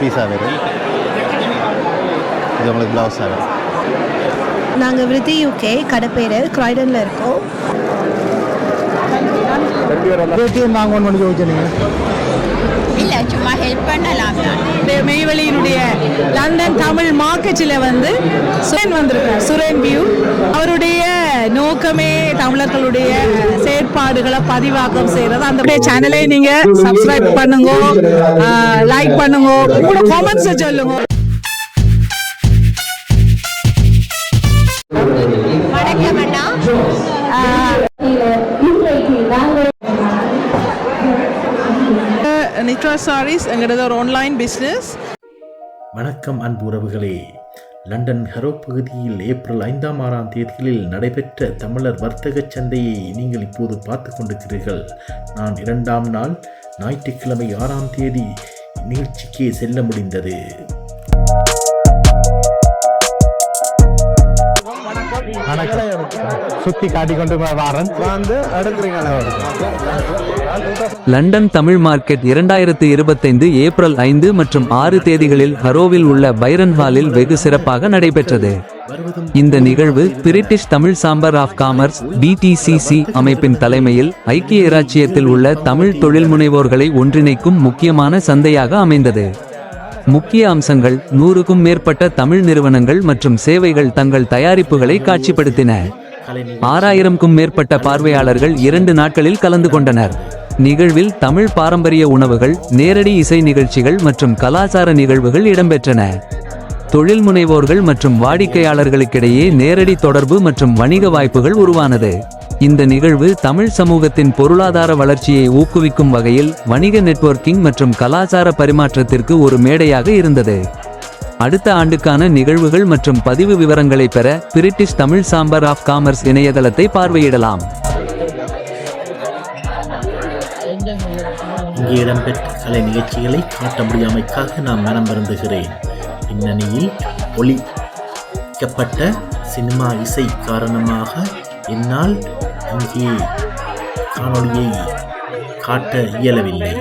பீஸாக வரும் இது உங்களுக்கு ப்ளவுஸாக வரும் நாங்கள் விருத்தி யூகே கடை பேர் க்ரைடனில் இருக்கோம் பேடிஎம் பண்ணி யோசிச்சீங்க இல்லை சும்மா ஹெல்ப் பண்ணலாம் தான் மெய்வெளியினுடைய லண்டன் தமிழ் மார்க்கெட்டில் வந்து சுரேன் வந்திருக்கார் சுரேன் வியூ அவருடைய நோக்கமே தமிழர்களுடைய செயற்பாடுகளை பதிவாக்கம் செய்யறது அந்த சேனலை நீங்க சப்ஸ்கிரைப் பண்ணுங்க லைக் பண்ணுங்க உங்களோட காமெண்ட்ஸை சொல்லுங்க. வணக்கம் அண்ணா. நித்ரா சாரீஸ் எங்கிறது ஒரு ஆன்லைன் பிஸ்னஸ் வணக்கம் அன்பு உறவுகளே. லண்டன் ஹரோ பகுதியில் ஏப்ரல் ஐந்தாம் ஆறாம் தேதிகளில் நடைபெற்ற தமிழர் வர்த்தக சந்தையை நீங்கள் இப்போது பார்த்து கொண்டிருக்கிறீர்கள். நான் இரண்டாம் நாள் ஞாயிற்றுக்கிழமை ஆறாம் தேதி நிகழ்ச்சிக்கு செல்ல முடிந்தது. சுற்றி காட்டிக்கொண்டு வாரன். வந்து எடுக்கிறீங்களா லண்டன் தமிழ் மார்க்கெட் இரண்டாயிரத்து இருபத்தைந்து ஏப்ரல் ஐந்து மற்றும் ஆறு தேதிகளில் ஹரோவில் உள்ள பைரன் ஹாலில் வெகு சிறப்பாக நடைபெற்றது. இந்த நிகழ்வு British Tamil Chamber of Commerce BTCC அமைப்பின் தலைமையில் ஐக்கிய இராச்சியத்தில் உள்ள தமிழ் தொழில் முனைவோர்களை ஒன்றிணைக்கும் முக்கியமான சந்தையாக அமைந்தது. முக்கிய அம்சங்கள் நூறுக்கும் மேற்பட்ட தமிழ் நிறுவனங்கள் மற்றும் சேவைகள் தங்கள் தயாரிப்புகளை காட்சிப்படுத்தின. ஆறாயிரம்க்கும் மேற்பட்ட பார்வையாளர்கள் இரண்டு நாட்களில் கலந்து கொண்டனர். நிகழ்வில் தமிழ் பாரம்பரிய உணவுகள் நேரடி இசை நிகழ்ச்சிகள் மற்றும் கலாச்சார நிகழ்வுகள் இடம்பெற்றன. தொழில் முனைவோர்கள் மற்றும் வாடிக்கையாளர்களுக்கிடையே நேரடி தொடர்பு மற்றும் வணிக வாய்ப்புகள் உருவானது. இந்த நிகழ்வு தமிழ் சமூகத்தின் பொருளாதார வளர்ச்சியை ஊக்குவிக்கும் வகையில் வணிக நெட்வொர்க்கிங் மற்றும் கலாச்சார பரிமாற்றத்திற்கு ஒரு மேடையாக இருந்தது. அடுத்த ஆண்டுக்கான நிகழ்வுகள் மற்றும் பதிவு விவரங்களை பெற British Tamil Chamber of Commerce இணையதளத்தை பார்வையிடலாம். இங்கே இடம்பெற்ற கலை நிகழ்ச்சிகளை காட்ட முடியாமைக்காக நான் மனம் வருந்துகிறேன். பின்னணியில் ஒளிக்கப்பட்ட சினிமா இசை காரணமாக என்னால் இங்கே காணொளியை காட்ட இயலவில்லை.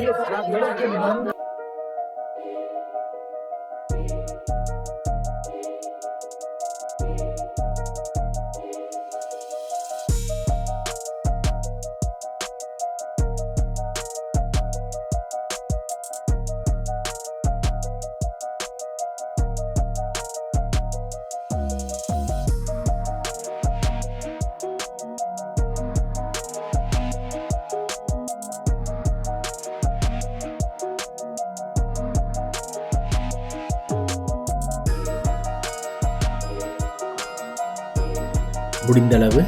முடிந்தளவு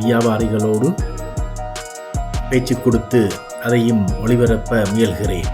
வியாபாரிகளோடு பேச்சு கொடுத்து அதையும் ஒளிபரப்ப முயல்கிறேன்.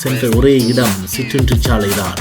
சென்ற ஒரே இடம் சிற்றின்றிச்சாலைதான்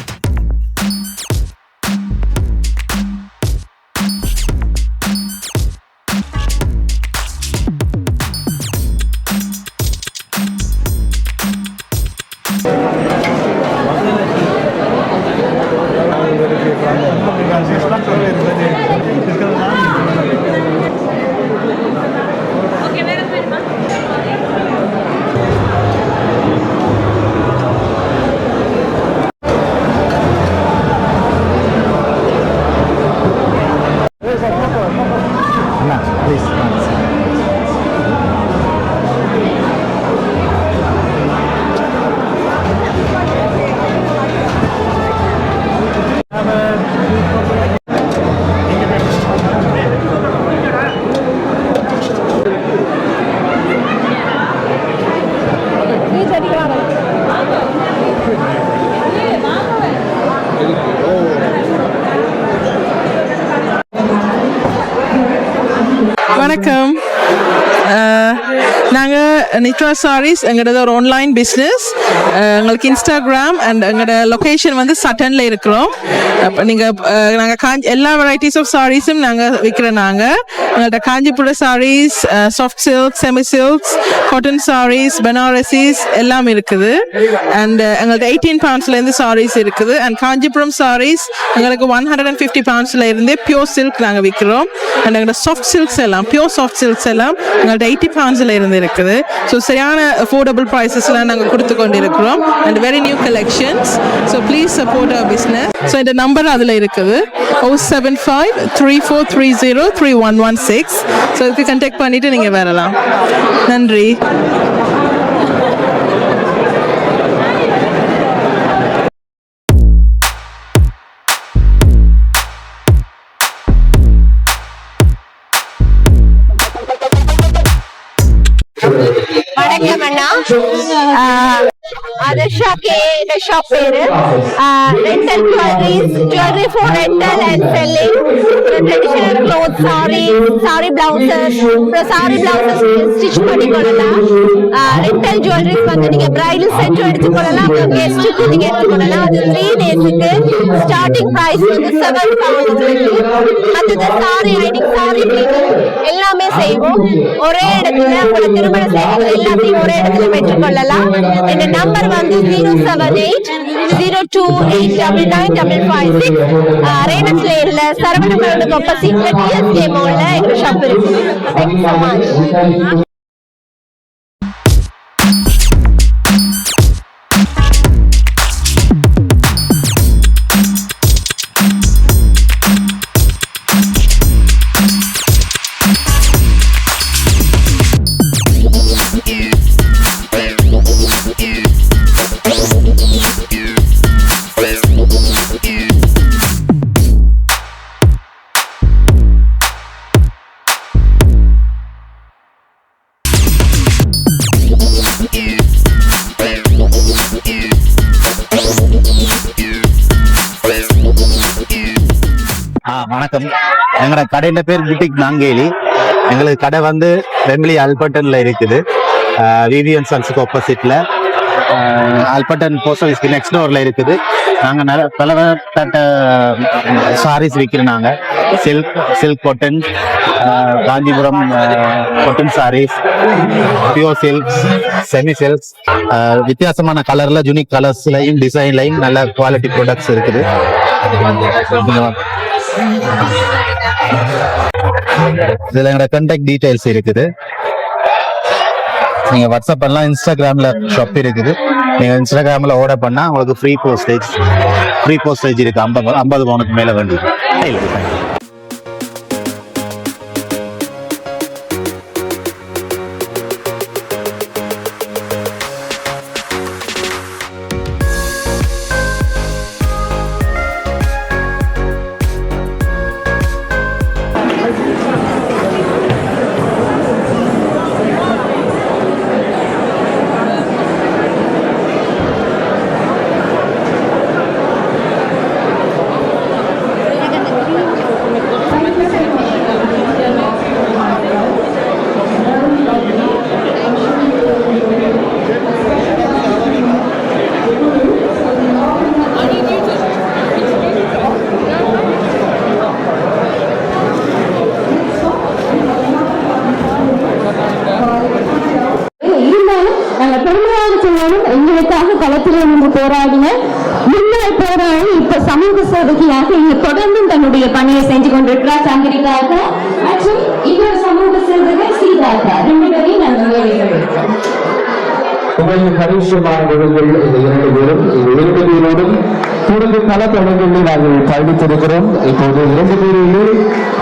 நாங்கள் சாரீஸ் எங்களோட ஒரு ஆன்லைன் பிஸ்னஸ் எங்களுக்கு இன்ஸ்டாகிராம் அண்ட் எங்களோட லொக்கேஷன் வந்து சட்டனில் இருக்கிறோம். அப்போ நீங்கள் நாங்கள் காஞ்சி எல்லா வெரைட்டிஸ் ஆஃப் சாரீஸும் நாங்கள் விற்கிறோம் நாங்கள் எங்கள்கிட்ட Kanchipuram saris soft silks semi silks cotton saris Banarasis எல்லாம் இருக்குது அண்ட் எங்கள்கிட்ட எயிட்டீன் பவுண்ட்ஸ்லேருந்து சாரீஸ் இருக்குது அண்ட் காஞ்சிபுரம் சாரீஸ் எங்களுக்கு ஒன் ஹண்ட்ரட் அண்ட் ஃபிஃப்டி பவுண்ட்ஸில் இருந்தே பியூர் சில்க் நாங்கள் விற்கிறோம் அண்ட் எங்கள்கிட்ட சாஃப்ட் சில்க்ஸ் எல்லாம் பியூர் சாஃப்ட் சில்க்ஸ் எல்லாம் எங்கள்கிட்ட எயிட்டி பவுண்ட்ஸில் இருந்து இருக்குது ஸோ சரியான அஃபோர்டபுள் ப்ரைஸஸ்லாம் நாங்கள் கொடுத்து கொண்டிருக்கிறோம். And very new collections so please support our business so இந்த நம்பர் அதில் இருக்குது. O seven five three four three zero three one one six so இதுக்கு கண்டெக்ட் பண்ணிவிட்டு நீங்கள் வரலாம். நன்றி. வணக்கம் அண்ணா. அதர்ஷா கே ஷாப் பேரு rental jewelleries jewellery for rental and selling traditional cloth sari sari blouses அப்புறம் சாரி பிளவுசஸ் ஸ்டிச் பண்ணி கொள்ளலாம் ரெண்டல் ஜுவல்லரிஸ் வந்து நீங்க பிரைடல் செட்டும் எடுத்துக்கொள்ளலாம் அப்புறம் கெஸ்ட்டுக்கும் நீங்க எடுத்துக்கொள்ளலாம். அது த்ரீ டேஸுக்கு ஸ்டார்டிங் பிரைஸ் வந்து செவன் தௌசண்ட் அடுத்தது சாரி ஐடிங் சாரி எல்லாமே செய்வோம். ஒரே இடத்துல உங்களோட திருமண சேவைகள் எல்லாத்தையும் ஒரே இடத்துல பெற்றுக்கொள்ளலாம். இந்த number nine double five six Rayners லேன்ல சரவணபவனுக்கு ஆப்போசிட்ல டிஎஸ்கே மால்ல எங்க ஷாப் இருக்கு. தேங்க்யூ ஸோ மச் எங்களோட கடையின் பேர் பிட்டிக் நாங்கேலி. எங்களுக்கு கடை வந்து வெம்லி அல்பர்டன்ல இருக்குது. விவிஎன் சன்ஸுக்கு ஆப்போசிட்ல அல்பர்டன் போஸ்ட் ஆஃபீஸ்க்கு நெக்ஸ்ட் டோர்ல இருக்குது. நாங்கள் நிறைய பலதட்ட சாரீஸ் விற்கிறோம் நாங்கள் silk silk cotton Kanchipuram cotton saris pure silks semi silks வித்தியாசமான கலர்ல யூனிக் கலர்ஸ்லையும் டிசைன்லையும் நல்ல குவாலிட்டி ப்ராடக்ட்ஸ் இருக்குது. இதுல எங்களோட கண்டாக்ட் டீடைல்ஸ் இருக்குது. நீங்க வாட்ஸ்அப் பண்ணலாம் இன்ஸ்டாகிராம்ல ஷாப் இருக்குது. நீங்க இன்ஸ்டாகிராம்ல ஆர்டர் பண்ணா உங்களுக்கு ஃப்ரீ போஸ்டேஜ் ஃப்ரீ போஸ்டேஜ் இருக்கு. ஐம்பது ஐம்பது பவுனுக்கு மேல வேண்டியது தன்னுடைய பணியை செஞ்சு கொண்டிருக்கிறார் சங்கரிக்காக மற்றும் இன்னொரு சமூக சேவகர் சீதாக்கா. ரெண்டு பேரையும் நாங்கள் வேலைகள் உங்களின் கரிசமான விருதுகள் இந்த இரண்டு பேரும் இந்த இருபதியோடும் பேரோடும் தொடர்ந்து பல தொடர்களில் நாங்கள் பயணித்திருக்கிறோம். இப்போது இரண்டு பேரிலே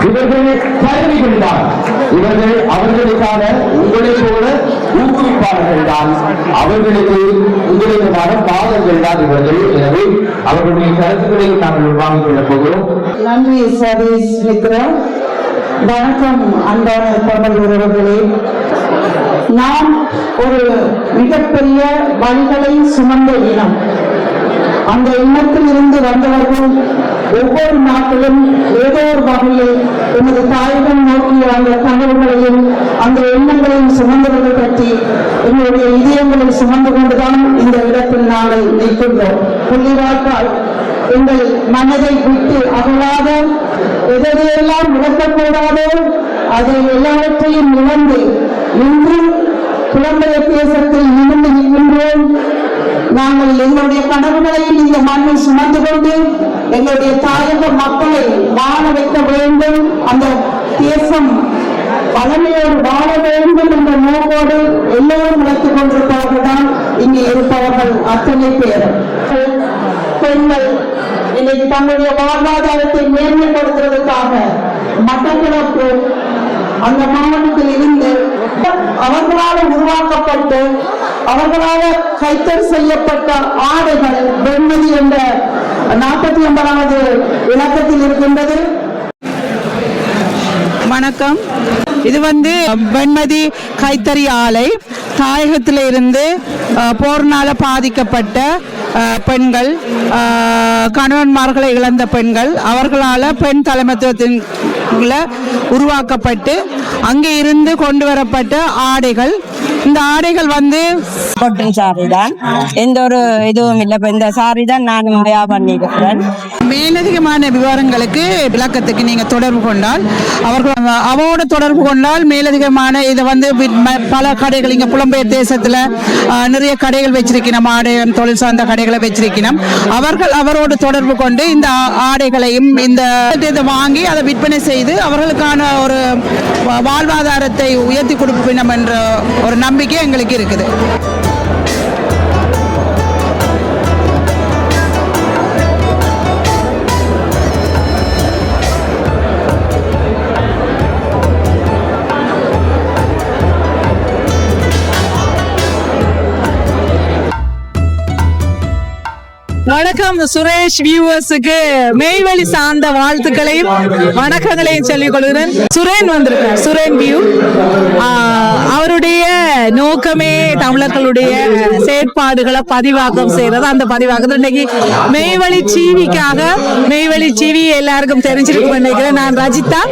இவர்கள் பயணிகள் தான் இவர்கள் அவர்களுக்கான உங்களை போல ஊக்குவிப்பாளர்கள் தான் அவர்களுக்கு உங்களுக்கான பாதங்கள் தான் இவர்கள். எனவே அவர்களுடைய கருத்துக்களை நாங்கள் உருவாக்கிக் கொள்ளப் போகிறோம். நன்றி சதீஷ் மித்ரா வணக்கம் அன்பான தமிழ் உறவுகளே. நாம் ஒரு மிகப்பெரிய வழிகளை சுமந்த இனம். அந்த இனத்தில் இருந்து வந்தவர்கள் ஒவ்வொரு நாட்டிலும் ஏதோ ஒரு வகையில் எமது தாயகம் நோக்கிய அந்த கனவுகளையும் அந்த எண்ணங்களையும் சுமந்தவர்கள் பற்றி எங்களுடைய இதயங்களை சுமந்து கொண்டுதான் இந்த இடத்தில் நாங்கள் நிற்கின்றோம். புள்ளிவாய்க்கால் எங்கள் மனதை விட்டு அகலாத எதையெல்லாம் இழக்கக்கூடாதோ அதை எல்லாவற்றையும் இழந்து இன்றும் புலம்பெயர் தேசத்தில் இருந்து நிற்கின்றோம். நாங்கள் எங்களுடைய கனவுகளையும் இந்த மண்ணில் சுமந்து கொண்டு எங்களுடைய தாயக மக்களை வாழ வைக்க வேண்டும். அந்த தேசம் பழமையோடு வாழ வேண்டும் என்ற நோக்கோடு எல்லோரும் நடத்திக் கொண்டிருப்பவர்கள் தான் இங்கே இருப்பவர்கள் அத்தனை பேர். பெண்கள் இன்னைக்கு தங்களுடைய வாழ்வாதாரத்தை மேன்மைப்படுத்துவதற்காக மட்டக்களப்பு அந்த மாவட்டத்தில் இருந்து அவர்களால் உருவாக்கப்பட்டு அவர்களால் கைத்தற் செய்யப்பட்ட ஆடைகள் வெண்மதி என்ற நாற்பத்தி ஒன்பதாவது இலக்கத்தில் இருக்கின்றது. வணக்கம். இது வந்து வெண்மதி கைத்தறி ஆலை. தாயகத்தில் இருந்து அஹ், போர்னால பாதிக்கப்பட்ட பெண்கள் கணவன்மார்களை இழந்த பெண்கள் அவர்களால் பெண் தலைமைத்துவத்தின் உருவாக்கப்பட்டு அங்கே இருந்து கொண்டு வரப்பட்ட ஆடைகள் இந்த ஆடைகள் வந்து காட்டன் சாரி தான். எந்த ஒரு இதுவும் இல்லை. இப்போ இந்த சாரி தான் நான் பண்ணியிருக்கிறேன் மேலதிகமான விவரங்களுக்கு விளக்கத்துக்கு நீங்க தொடர்பு கொண்டால் அவர்கள் அவோட தொடர்பு கொண்டால் மேலதிகமான இதை வந்து பல கடைகள் இங்க புலம்பெயர் தேசத்துல நிறைய கடைகள் வச்சிருக்கணும். ஆடை தொழில் சார்ந்த கடைகளை வச்சிருக்கணும். அவர்கள் அவரோடு தொடர்பு கொண்டு இந்த ஆடைகளையும் இந்த இதை வாங்கி அதை விற்பனை செய்து அவர்களுக்கான ஒரு வாழ்வாதாரத்தை உயர்த்தி கொடுக்கணும் என்ற ஒரு நம்பிக்கை எங்களுக்கு இருக்குது. வணக்கம் சுரேஷ் வியூவர்ஸுக்கு. மெய்வழி சார்ந்த வாழ்த்துக்களையும் வணக்கங்களையும் சொல்லிக் கொள்கிறேன். சுரேன் வந்திருக்கார். சுரேன் வியூ. அவர் அவருடைய நோக்கமே தமிழர்களுடைய செயற்பாடுகளை பதிவாக்கம் செய்யறது அந்த பதிவாக்கத்தில் இன்னைக்கு மெய்வழி சீவிக்காக மெய்வழி சீவி எல்லாருக்கும் தெரிஞ்சிருக்கும் நினைக்கிறேன். நான் ரஜிதா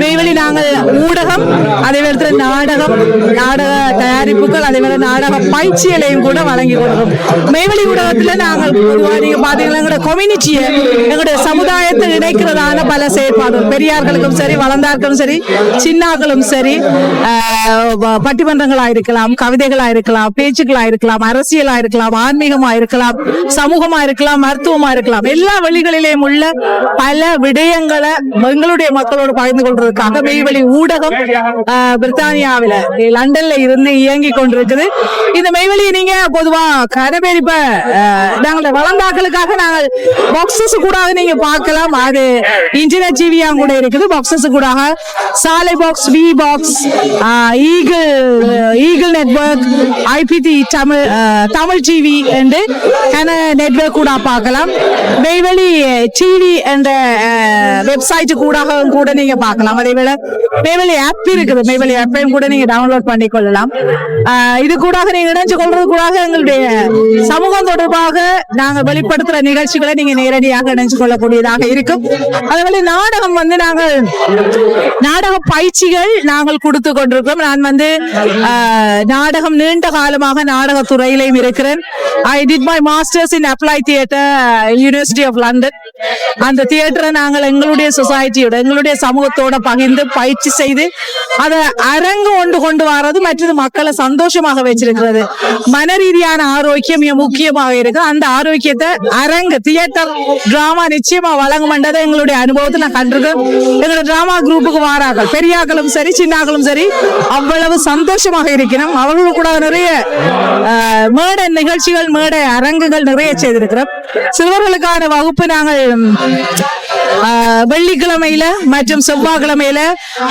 மெய்வழி நாங்கள் ஊடகம் அதே நேரத்தில் நாடகம் நாடக தயாரிப்புகள் அதே மாதிரி நாடக பயிற்சிகளையும் கூட வழங்கி கொடுக்கும் மெய்வழி ஊடகத்தில் நாங்கள் பொதுவாக நீங்க பாத்தீங்கன்னா எங்களோட கம்யூனிட்டியை எங்களுடைய சமுதாயத்தை இணைக்கிறதான பல செயற்பாடுகள். பெரியார்களுக்கும் சரி வளர்ந்தார்களும் சரி சின்னாக்களும் சரி பட்டிமன்றங்களா இருக்கலாம் கவிதைகளா இருக்கலாம் பேச்சுக்களா இருக்கலாம் அரசியலா இருக்கலாம் ஆன்மீகமா இருக்கலாம் சமூகமா இருக்கலாம் மருத்துவமா இருக்கலாம் எல்லா வழிகளிலேயும் உள்ள பல விடயங்களை எங்களுடைய மக்களோடு பகிர்ந்து கொள்றதுக்காக மெய்வழி ஊடகம் ஆஹ், பிரித்தானியாவில லண்டன்ல இருந்து இயங்கி கொண்டிருக்குது. இந்த மெய்வழியை நீங்க பொதுவா கரபேர் இப்ப ஆஹ், நாங்கள் வளர்ந்தாக்களுக்காக நாங்கள் பாக்ஸஸ் கூட நீங்க பார்க்கலாம். அது இன்டர்நெட் ஜீவியா கூட இருக்குது. பாக்ஸஸ் கூட சாலை box V box E eagle eagle network IBT Tamil ah, Tamil TV என்று நெட்வொர்க் கூட பார்க்கலாம். மெய்வெளி டிவி என்ற வெப்சைட் கூட கூட நீங்க பார்க்கலாம். அதே வேளை மெய்வெளி ஆப் இருக்குது மெய்வெளி ஆப்பையும் கூட நீங்க டவுன்லோட் பண்ணி கொள்ளலாம் ஆஹ், uh, இது கூட நீங்க இணைஞ்சு கொள்றது கூட எங்களுடைய சமூகம் தொடர்பாக நாங்க வெளிப்படுத்துற நிகழ்ச்சிகளை நீங்க நேரடியாக இணைஞ்சு கொள்ளக்கூடியதாக இருக்கும். அதே நாடகம் வந்து நாங்கள் நாடக பயிற்சிகள் நாங்கள் கொடுத்து கொண்டிருக்கிறோம். நான் வந்து நாடகம் நீண்ட காலமாக நாடகத்துறையிலையும் இருக்கிறேன். I did my masters in applied theatre university of London அந்த தியேட்டரை நாங்கள் எங்களுடைய சொசைட்டியோட எங்களுடைய சமூகத்தோட பகிர்ந்து பயிற்சி செய்து அதை அரங்கு கொண்டு கொண்டு வர்றது மற்றது மக்களை சந்தோஷமாக வச்சிருக்கிறது. மன ரீதியான ஆரோக்கியம் முக்கியமாக இருக்கு. அந்த ஆரோக்கியத்தை அரங்கு தியேட்டர் டிராமா நிச்சயமா வழங்குமென்றதை எங்களுடைய அனுபவத்தை நான் கண்டிருக்கேன் எங்களுடைய டிராமா குரூப்புக்கு வாரார்கள் பெரியாக்களும் சரி சின்னாக்களும் சரி அவ்வளவு சந்தோஷமாக இருக்கிறோம். அவர்களும் கூட நிறைய மேட மேடை நிகழ்ச்சிகள் மேடை அரங்குகள் நிறைய செய்திருக்கிறோம். சிறுவர்களுக்கான வகுப்பு நாங்கள் வெள்ளிக்கிழமையில மற்றும் செவ்வாய்க்கிழமையில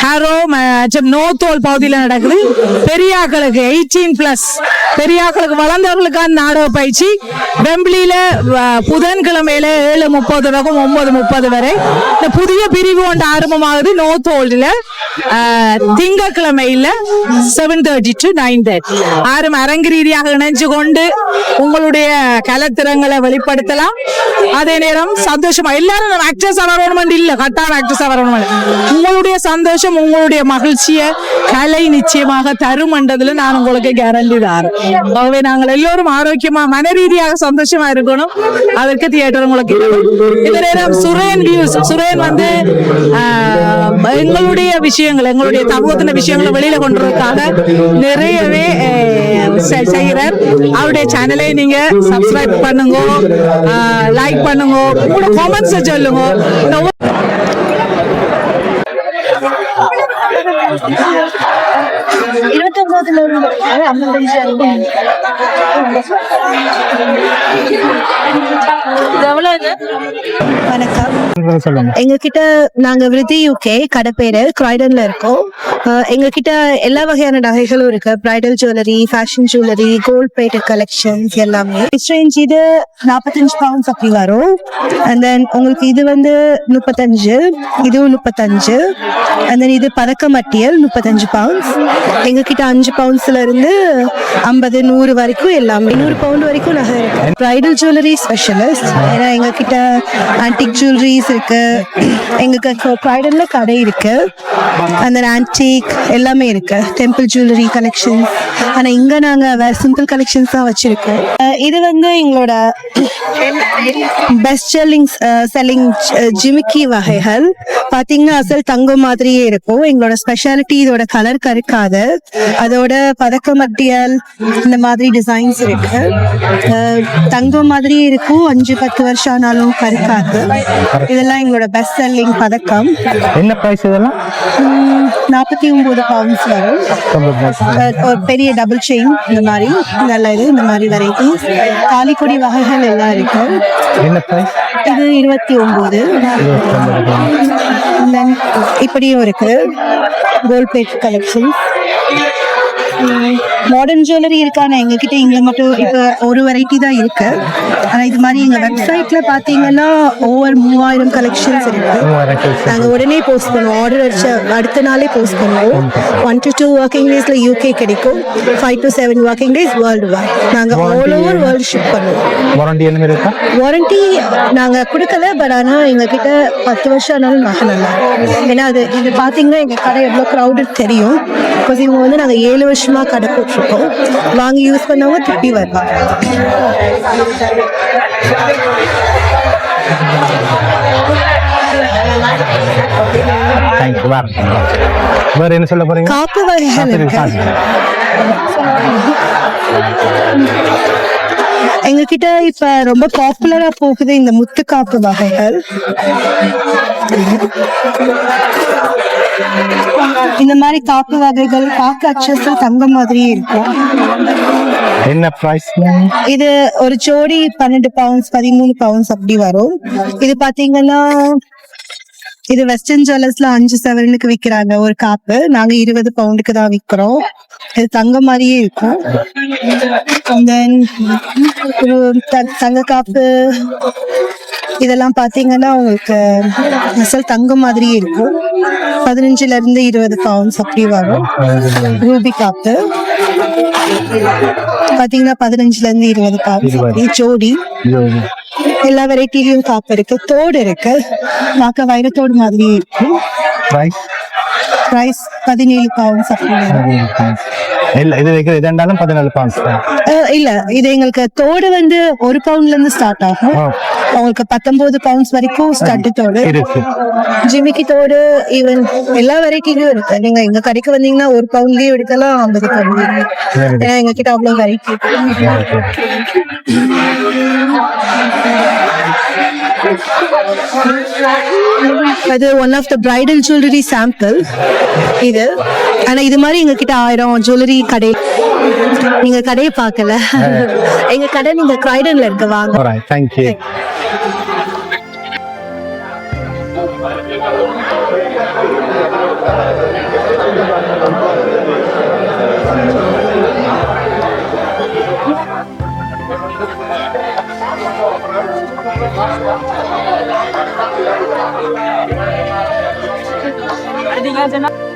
ஹாரோ மற்றும் நோத்தோல் பகுதியில நடக்குது. பெரியாக்களுக்கு எயிட்டீன் பிளஸ் பெரியாக்களுக்கு வளர்ந்தவர்களுக்கான நாடக பயிற்சி. வெம்பிளியில புதன்கிழமையில ஏழு முப்பது ரகம் ஒன்பது முப்பது வரை. இந்த புதிய பிரிவு ஒன்று ஆரம்பமாகுது நோத்தோல்ல. திங்கக்கிழமையில seven thirty to nine thirty ஆறும் அரங்கு ரீதியாக இணைஞ்சு கொண்டு உங்களுடைய கலத்திரங்களை வெளிப்படுத்தலாம். அதே நேரம் சந்தோஷமா எல்லாரும் ஆக்டர்ஸ் வரணுமெண்ட் இல்ல. கட்டான ஆக்டர்ஸ் வரணுமெண்ட் உங்களுடைய சந்தோஷம் உங்களுடைய மகிழ்ச்சியை கலை நிச்சயமாக தருமன்றதுல நான் உங்களுக்கு கேரண்டி தாரேன் ஆகவே நாங்கள் எல்லோரும் ஆரோக்கியமா மன ரீதியாக சந்தோஷமா இருக்கணும். அதற்கு தியேட்டர் உங்களுக்கு இருக்கு. இந்த நேரம் சுரேன் வியூஸ் சுரேன் வந்து எங்களுடைய விஷயங்கள் எங்களுடைய சமூகத்தின விஷயங்களை வெளியில கொண்டுறதுக்காக நிறையவே செய்கிறார். அவருடைய சேனலை நீங்க சப்ஸ்கிரைப் பண்ணுங்க லைக் பண்ணுங்க உங்களோட காமெண்ட்ஸ் சொல்லுங்க. இருபத்தொன்பதுல இருந்து ஐம்பத்தஞ்சு வணக்கம். சொல்லுங்க எங்ககிட்ட நாங்க விருதி யூகே கடை கிராய்டன்ல இருக்கோம். அஹ் எங்ககிட்ட எல்லா வகையான நகைகளும் இருக்கு. Bridal jewellery fashion jewellery gold plated collections எல்லாமே. ரேஞ்ச் இது நாற்பத்தஞ்சு பவுண்ட்ஸ் அப்படி வரும். அண்ட் தென் உங்களுக்கு இது வந்து முப்பத்தஞ்சு இதுவும் முப்பத்தஞ்சு. அண்ட் தென் இது பதக்க மட்டியல் முப்பத்தஞ்சு பவுண்ட்ஸ் எங்ககிட்ட அஞ்சு பவுண்ட்ஸ்ல இருந்து ஐம்பது நூறு வரைக்கும் எல்லாமே. நூறு பவுண்ட் வரைக்கும் நகை இருக்கு. பிரைடல் ஜுவல்லரி ஸ்பெஷலிஸ்ட் ஏன்னா எங்ககிட்ட ஆன்டிக் ஜுவல்லரிஸ் இருக்கு. எங்களுக்கு பிரைடல்ல கடை இருக்கு. அந்த ஆன்டிக் எல்லாமே இருக்கு. டெம்பிள் ஜுவல்லரி கலெக்ஷன் ஆனா இங்க நாங்க வேற சிம்பிள் கலெக்ஷன்ஸ் தான் வச்சிருக்கோம். இது வந்து எங்களோட பெஸ்ட் செல்லிங் செல்லிங் ஜிமிக்கி வகைகள். பாத்தீங்கன்னா அசல் தங்கம் மாதிரியே இருக்கும். எங்களோட ஸ்பெஷாலிட்டி இதோட கலர் கருக்காது. அதோட பதக்க மட்டியல் இந்த மாதிரி டிசைன்ஸ் இருக்கு. தங்கம் மாதிரியே இருக்கும். அஞ்சு பத்து வருஷம் ஆனாலும் கருக்காது. இதெல்லாம் எங்களோட பெஸ்ட் செல்லிங் பதக்கம். என்ன பிரைஸ் இதெல்லாம்? நாற்பத்தி ஒன்பது பவுண்ட்ஸ் வரும். ஒரு பெரிய டபுள் செயின் இந்த மாதிரி நல்ல இது இந்த மாதிரி வெரைட்டிஸ் தாலிக்கொடி வகைகள் எல்லாம் இருக்கு. இது இருபத்தி ஒன்பது. இப்படியும் இருக்கு. Gold plate collection modern jewellery இருக்கான எங்ககிட்ட இங்க மட்டும் இப்போ ஒரு வெரைட்டி தான் இருக்கு. ஆனா இது மாதிரி எங்க வெப்சைட்ல பாத்தீங்கன்னா ஓவர் மூவாயிரம் கலெக்ஷன்ஸ் இருக்கு. நாங்க உடனே போஸ்ட் பண்ணுவோம். ஆர்டர் அடிச்ச அடுத்த நாளே போஸ்ட் பண்ணுவோம். ஒன் டு டூ ஒர்க்கிங் டேஸ்ல யூகே கிடைக்கும். Five to seven working days world wide நாங்க ஆல் ஓவர் வேர்ல்டு ஷிப் பண்ணுவோம். வாரண்டி என்ன மாதிரி இருக்கா? வாரண்டி நாங்க கொடுக்கல பட் ஆனா எங்க கிட்ட பத்து வருஷம் ஆனாலும் நகை நல்லா இருக்கும். ஏன்னா அது இது பாத்தீங்கன்னா எங்க கடை எவ்வளவு க்ரௌடட் தெரியும். பிகாஸ் இவங்க வந்து நாங்க ஏழு வருஷமா கடை போட்டிருக்கோம். வாங்கி யூஸ் பண்ணவங்க திருப்பி வருவாங்க. தேங்க்யூ வேற வேற என்ன சொல்ல போறீங்க? காப்பு வகைகள் இருக்கு எங்க கிட்ட இப்ப ரொம்ப பாப்புலரா போகுது இந்த முத்து காப்பு வகைகள். இந்த மாதிரி காப்பு வகைகள் பார்க்க அச்சஸ்ல தங்கம் மாதிரியே இருக்கும். என்ன பிரைஸ் இது ஒரு ஜோடி பன்னெண்டு பவுண்ட்ஸ் பதிமூணு பவுண்ட்ஸ் அப்படி வரும். இது பாத்தீங்கன்னா இது வெஸ்டர்ன் ஜுவல்லர்ஸ்ல அஞ்சு செவனுக்கு விக்கிறாங்க. ஒரு காப்பு நாங்க இருபது பவுண்டுக்கு தான் விக்கிறோம். இது தங்க மாதிரியே இருக்கும். And then ஒரு த- தங்க காப்பு இதெல்லாம் பாத்தீங்கன்னா உங்களுக்கு அசல் தங்கம் மாதிரியே இருக்கும். பதினஞ்சுல இருந்து இருபது பவுண்ட்ஸ் அப்படி வரும். ரூபி காப்பு பாத்தீங்கன்னா பதினஞ்சுல இருந்து இருபது பவுண்ட்ஸ் அப்படி ஜோடி. எல்லா வெரைட்டிலையும் காப்பு இருக்கு தோடு இருக்கு. பார்க்க வைரத்தோடு மாதிரி இருக்கு. பிரைஸ் பதினேழு பவுண்ட்ஸ். இல்ல இது வைக்கிறது இது ரெண்டாலும் பதினாலு பவுண்ட்ஸ் இல்ல இது எங்களுக்கு தோடு வந்து ஒரு பவுண்ட்ல இருந்து ஸ்டார்ட் ஆகும். உங்களுக்கு பத்தொன்பது பவுண்ட்ஸ் வரைக்கும் ஸ்டட்டு தோடு இருக்கு. ஜிமிக்கி தோடு ஈவன் எல்லா வெரைட்டிலயும் இருக்கு. நீங்க எங்க கடைக்கு வந்தீங்கன்னா ஒரு பவுண்ட்லயும் எடுக்கலாம் ஐம்பது பவுண்ட் ஏன்னா எங்க கிட்ட அவ்வளவு வெரைட்டி அது one of the bridal jewellery sample இது. ஆனா இது மாதிரி எங்க கிட்ட ஆயிரம் ஜுவல்லரி கடை நீங்க கடையை பார்க்கல எங்க கடை நீங்க கிரைடன்ல இருக்க வாங்க தேங்க் யூ Thank you.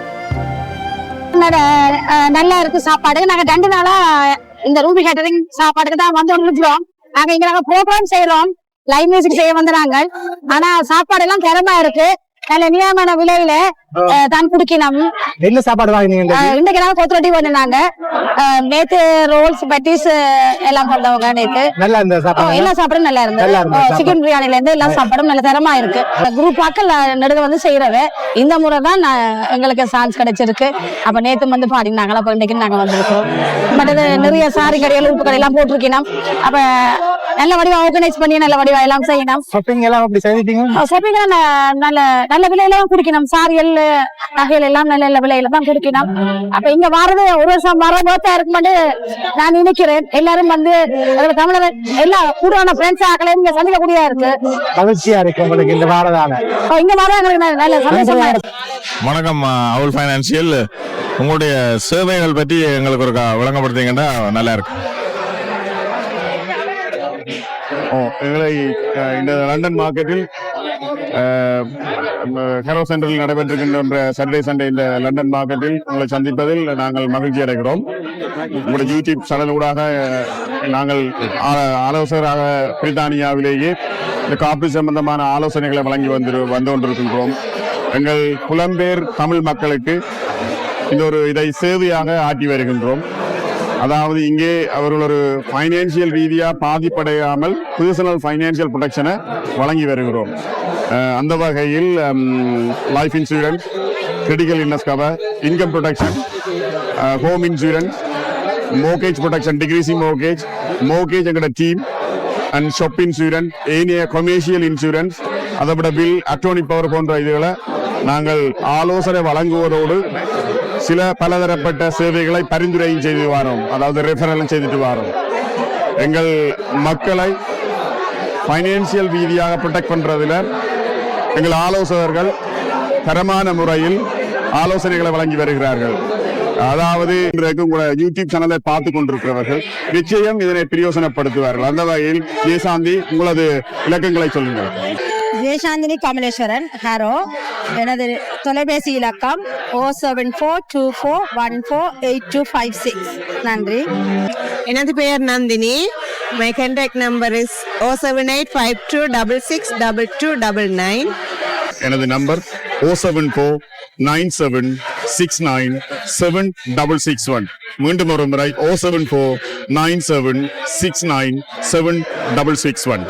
நல்லா இருக்கு சாப்பாடு நாங்க ரெண்டு நாளா இந்த ரூபி கேட்டரிங் சாப்பாடுக்கு தான் வந்து இருக்கிறோம் நாங்க இங்க நாங்க ப்ரோக்ராம் செய்யறோம் லைவ் மியூசிக் செய்ய வந்து நாங்கள் ஆனா சாப்பாடு எல்லாம் திறமா இருக்கு. நல்ல நியமன விலையில தான் குடிக்கணும். என்ன சாப்பாடு வாங்கினீங்க இன்னைக்கு நாங்க கொத்துரொட்டி பண்ணினாங்க. நேத்து ரோல்ஸ் பட்டிஸ் எல்லாம் பண்ணவங்க நேத்து. நல்லா இந்த ஓ, எல்லா சாப்பாடும் நல்லா இருந்தது. சிக்கன் பிரியாணில இருந்து எல்லா சாப்பாடும் நல்ல தரமா இருக்கு. குரூப் ஆக்கள் நடுக வந்து செய்யறவ இந்த முறை தான் எங்களுக்கு சான்ஸ் கிடைச்சிருக்கு. அப்ப நேத்து வந்து பாடினாங்களா அப்ப இன்னைக்கு நாங்க வந்திருக்கோம். பட் அது நிறைய சாரி கடைகள் உறுப்பு கடை எல்லாம் போட்டிருக்கணும். அப்ப நல்ல வடிவா ஆர்கனைஸ் பண்ணி நல்ல வடிவா எல்லாம் செய்யணும். ஷாப்பிங் எல்லாம் அப்படி செய்திட்டீங்க ஷாப்பிங் நல்ல நல்ல விலையில தான் குடிக்கணும். சாரியல் நகைகள் எல்லாம் நல்ல நல்ல விலையில தான் குடிக்கணும். அப்ப இங்க வரது ஒரு வருஷம் வர போத்தா இருக்கும்போது நான் நினைக்கிறேன். எல்லாரும் வந்து தமிழர் எல்லா கூடுதலான ஃப்ரெண்ட்ஸ் ஆக்களையும் இங்க சந்திக்கக்கூடியதா இருக்கு. மகிழ்ச்சியா இருக்கு உங்களுக்கு இந்த வாரதான இங்க வர எங்களுக்கு நல்ல- சந்தோஷமா இருக்கு. வணக்கம் அவுல் ஃபைனான்சியல் உங்களுடைய சேவைகள் பற்றி எங்களுக்கு ஒரு விளங்கப்படுத்தீங்கன்னா நல்லா இருக்கு. ஓ எங்களை இந்த லண்டன் மார்க்கெட்டில் ஹெரோ சென்டரில் நடைபெற்றிருக்கின்ற சாட்டர்டே சண்டே இந்த லண்டன் மார்க்கெட்டில் உங்களை சந்திப்பதில் நாங்கள் மகிழ்ச்சி அடைகிறோம். உங்களுடைய யூடியூப் சேனல் ஊடாக நாங்கள் ஆ- ஆலோசகராக பிரித்தானியாவிலேயே இந்த காப்பி சம்பந்தமான ஆலோசனைகளை வழங்கி வந்து வந்து கொண்டிருக்கின்றோம். எங்கள் புலம்பெயர் தமிழ் மக்களுக்கு இந்த ஒரு இதை சேவையாக ஆட்டி வருகின்றோம். அதாவது இங்கே அவர்கள் ஒரு ஃபைனான்சியல் ரீதியாக பாதிப்படையாமல் பர்சனல் ஃபைனான்சியல் ப்ரொடெக்ஷனை வழங்கி வருகிறோம். அந்த வகையில் life insurance critical illness cover income protection home insurance mortgage protection decreasing mortgage mortgage எங்களோட டீம் அண்ட் ஷாப் இன்சூரன்ஸ் ஏனைய கொமர்ஷியல் இன்சூரன்ஸ் அதை விட பில் அட்டோனி பவர் போன்ற இதுகளை நாங்கள் ஆலோசனை வழங்குவதோடு சில பலதரப்பட்ட சேவைகளை பரிந்துரையும் செய்து வாரோம். அதாவது ரெஃபரலும் செய்துட்டு வாரோம். எங்கள் மக்களை ஃபைனான்சியல் ரீதியாக ப்ரொடெக்ட் பண்ணுறதில் எங்கள் ஆலோசகர்கள் தரமான முறையில் ஆலோசனைகளை வழங்கி வருகிறார்கள். அதாவது இன்றைக்கு உங்களோட யூடியூப் சேனலை பார்த்து கொண்டிருக்கிறவர்கள் நிச்சயம் இதனை பிரயோசனப்படுத்துவார்கள். அந்த வகையில் ஜெயசாந்தி உங்களது இலக்கங்களை சொல்லுங்கள். ஜெயசாந்தினி கமலேஸ்வரன் ஹரோ எனது தொலைபேசி இலக்கம் O seven four two four one four eight two five six நன்றி. எனது பெயர் Nandini? My contact number is O seven eight five two double six double two double nine எனது number O seven four nine seven six nine seven double six one மீண்டும் ஒரு முறை O seven four nine seven six nine seven double six one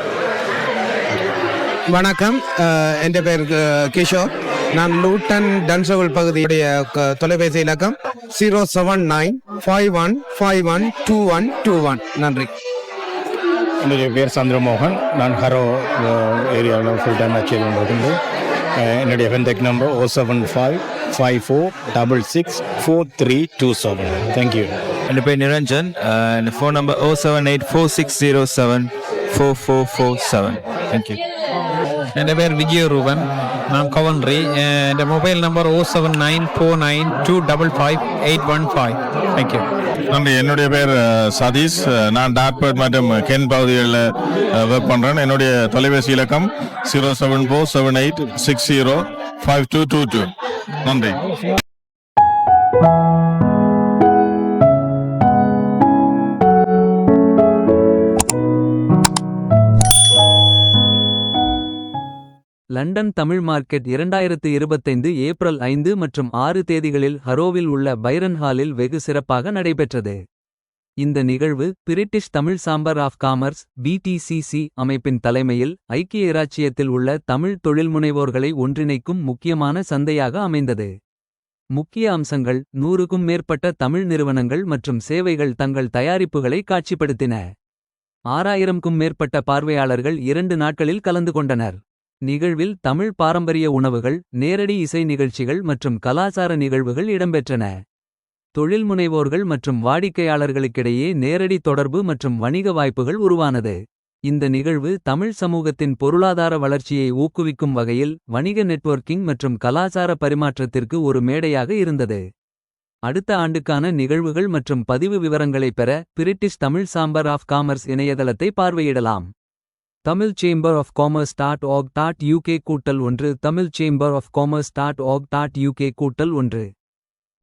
வணக்கம் அஹ், என் பேர் அஹ், கிஷோர் நான் Luton டன்சோவில் பகுதியுடைய க- தொலைபேசி இலக்கம் zero seven nine five one five one two one two one நன்றி என்னுடைய பேர் சந்திரமோகன் நான் ஹரோ ஏரியாவில் ஃபுல் டைம் ஆட்சியில் இருந்து என்னுடைய ஃபென்டெக் number O seven five five four double six four three two seven thank you എൻ്റെ പേര് നിരഞ്ജൻ ആഹ് എൻ്റെ phone number O seven eight four six zero seven four four four seven thank you എൻ്റെ പേര് വിജയരൂപൻ நான் கவன்ரி என் mobile number O seven nine four nine two double five eight one five thank you நன்றி என்னுடைய பேர் அஹ், சதீஷ் அஹ், நான் டாட்பர்ட் மற்றும் கென் பகுதிகளில் work பண்ணுறேன் என்னுடைய தொலைபேசி இலக்கம் zero seven four seven eight six zero five two two two நன்றி லண்டன் தமிழ் மார்க்கெட் இரண்டாயிரத்து இருபத்தைந்து ஏப்ரல் ஐந்து மற்றும் ஆறு தேதிகளில் ஹரோவில் உள்ள பைரன் ஹாலில் வெகு சிறப்பாக நடைபெற்றது. இந்த நிகழ்வு British Tamil Chamber of Commerce BTCC அமைப்பின் தலைமையில் ஐக்கிய இராச்சியத்தில் உள்ள தமிழ் தொழில்முனைவோர்களை ஒன்றிணைக்கும் முக்கியமான சந்தையாக அமைந்தது. முக்கிய அம்சங்கள் நூறுக்கும் மேற்பட்ட தமிழ் நிறுவனங்கள் மற்றும் சேவைகள் தங்கள் தயாரிப்புகளை காட்சிப்படுத்தின. ஆறாயிரம்க்கும் மேற்பட்ட பார்வையாளர்கள் இரண்டு நாட்களில் கலந்து கொண்டனர். நிகழ்வில் தமிழ் பாரம்பரிய உணவுகள் நேரடி இசை நிகழ்ச்சிகள் மற்றும் கலாச்சார நிகழ்வுகள் இடம்பெற்றன. தொழில்முனைவோர்கள் மற்றும் வாடிக்கையாளர்களுக்கிடையே நேரடி தொடர்பு மற்றும் வணிக வாய்ப்புகள் உருவானது. இந்த நிகழ்வு தமிழ் சமூகத்தின் பொருளாதார வளர்ச்சியை ஊக்குவிக்கும் வகையில் வணிக நெட்வொர்க்கிங் மற்றும் கலாச்சார பரிமாற்றத்திற்கு ஒரு மேடையாக இருந்தது. அடுத்த ஆண்டுக்கான நிகழ்வுகள் மற்றும் பதிவு விவரங்களைப் பெற British Tamil Chamber of commerce இணையதளத்தை பார்வையிடலாம். Tamil chamber of commerce dot org dot UK கூட்டல் ஒன்று Tamil chamber of commerce dot org dot UK கூட்டல் ஒன்று.